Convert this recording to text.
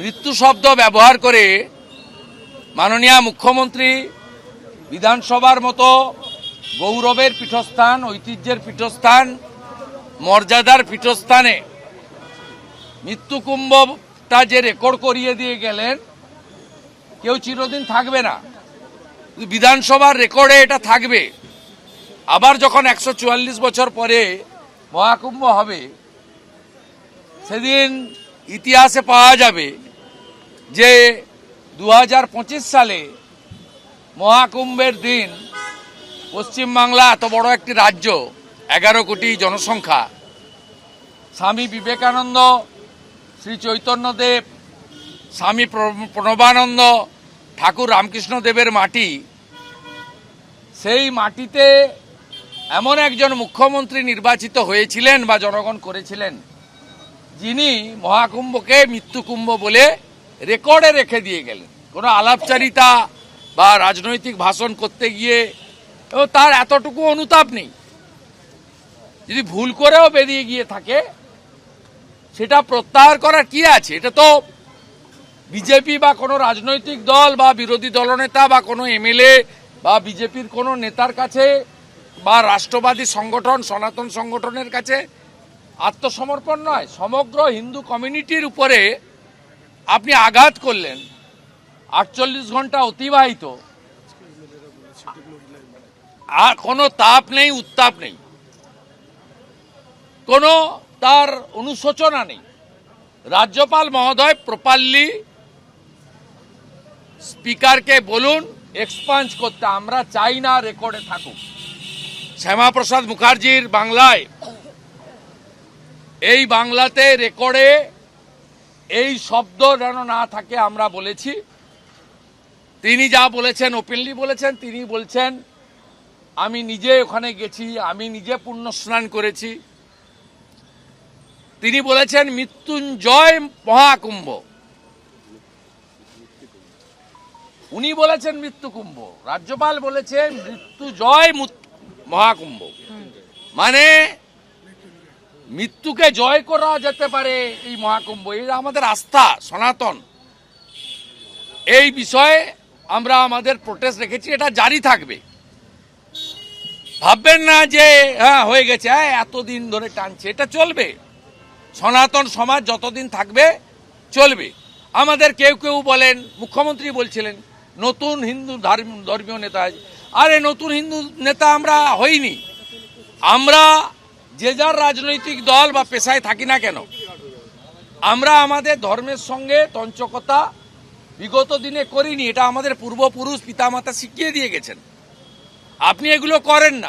মৃত্যু শব্দ ব্যবহার করে মাননীয় মুখ্যমন্ত্রী বিধানসভার মতো গৌরবের পীঠস্থান, ঐতিহ্যের পীঠস্থান, মর্যাদার পীঠস্থানে মৃত্যু কুম্ভটা যে রেকর্ড করিয়ে দিয়ে গেলেন, কেউ চিরদিন থাকবে না। বিধানসভার রেকর্ডে এটা থাকবে, আবার যখন একশো চুয়াল্লিশ বছর পরে মহাকুম্ভ হবে, সেদিন ইতিহাসে পাওয়া যাবে যে দু হাজার পঁচিশ সালে মহাকুম্ভের দিন পশ্চিমবাংলা এত বড় একটি রাজ্য, এগারো কোটি জনসংখ্যা, স্বামী বিবেকানন্দ, শ্রী চৈতন্যদেব, স্বামী প্রণবানন্দ, ঠাকুর রামকৃষ্ণ দেবের মাটি, সেই মাটিতে এমন একজন মুখ্যমন্ত্রী নির্বাচিত হয়েছিলেন বা জনগণ করেছিলেন, যিনি মহাকুম্ভকে মৃত্যুকুম্ভ বলে রেকর্ডে রেখে দিয়ে গেলেন। কোনো আলাপচারিতা বা রাজনৈতিক ভাষণ করতে গিয়ে ও তার এতটুকু অনুতাপ নেই। যদি ভুল করেও বেরিয়ে গিয়ে থাকে, সেটা প্রত্যাহার করার কি আছে? এটা তো বিজেপি বা কোনো রাজনৈতিক দল বা বিরোধী দলনেতা বা কোনো এমএলএ বা বিজেপির কোনো নেতার কাছে বা রাষ্ট্রবাদী সংগঠন, সনাতন সংগঠনের কাছে আত্মসমর্পণ নয়, সমগ্র হিন্দু কমিউনিটির উপরে আপনি আঘাত করলেন। আটচল্লিশ ঘণ্টা অতিবাহিত। আর কোনো তাপ নেই, উত্তাপ নেই। কোনো তার অনুশোচনা নেই। রাজ্যপাল মহোদয় প্রপারলি স্পিকারকে বলুন, এক্সপাঞ্জ করতে। আমরা চাই না রেকর্ডে থাকুক। শ্যামাপ্রসাদ মুখার্জির বাংলায়। এই বাংলাতে রেকর্ডে এই শব্দ যেন না থাকে, আমরা বলেছি। তিনি যা বলেছেন ওপেনলি বলেছেন, তিনি বলছেন, আমি নিজে ওখানে গেছি, আমি নিজে পুণ্য স্নান করেছি। তিনি বলেছেন, মৃত্যুঞ্জয় মহাকুম্ভ। উনি বলেছেন মৃত্যুকুম্ভ। রাজ্যপাল বলেছেন মৃত্যুজয় মহাকুম্ভ। মানে মৃত্যুকে জয় করা যেতে পারে এই মহাকুম্ভ। এই আমাদের আস্থা, সনাতন। এই বিষয়ে আমরা আমাদের প্রোটেস্ট রেখেছি, এটা জারি থাকবে। ভাববেন না যে হ্যাঁ হয়ে গেছে হ্যাঁ এতদিন ধরে টানছে, এটা চলবে। সনাতন সমাজ যতদিন থাকবে, চলবে। আমাদের কেউ কেউ বলেন, মুখ্যমন্ত্রী বলছিলেন, নতুন হিন্দু ধর্ম- ধর্মীয় নেতা আরে, নতুন হিন্দু নেতা আমরা হইনি। আমরা যে যার রাজনৈতিক দল বা পেশায় থাকি না কেন, আমরা আমাদের ধর্মের সঙ্গে তঞ্চকতা বিগত দিনে করিনি, এটা আমাদের পূর্বপুরুষ পিতামাতা শিখিয়ে দিয়ে গেছেন। আপনি এগুলো করেন না।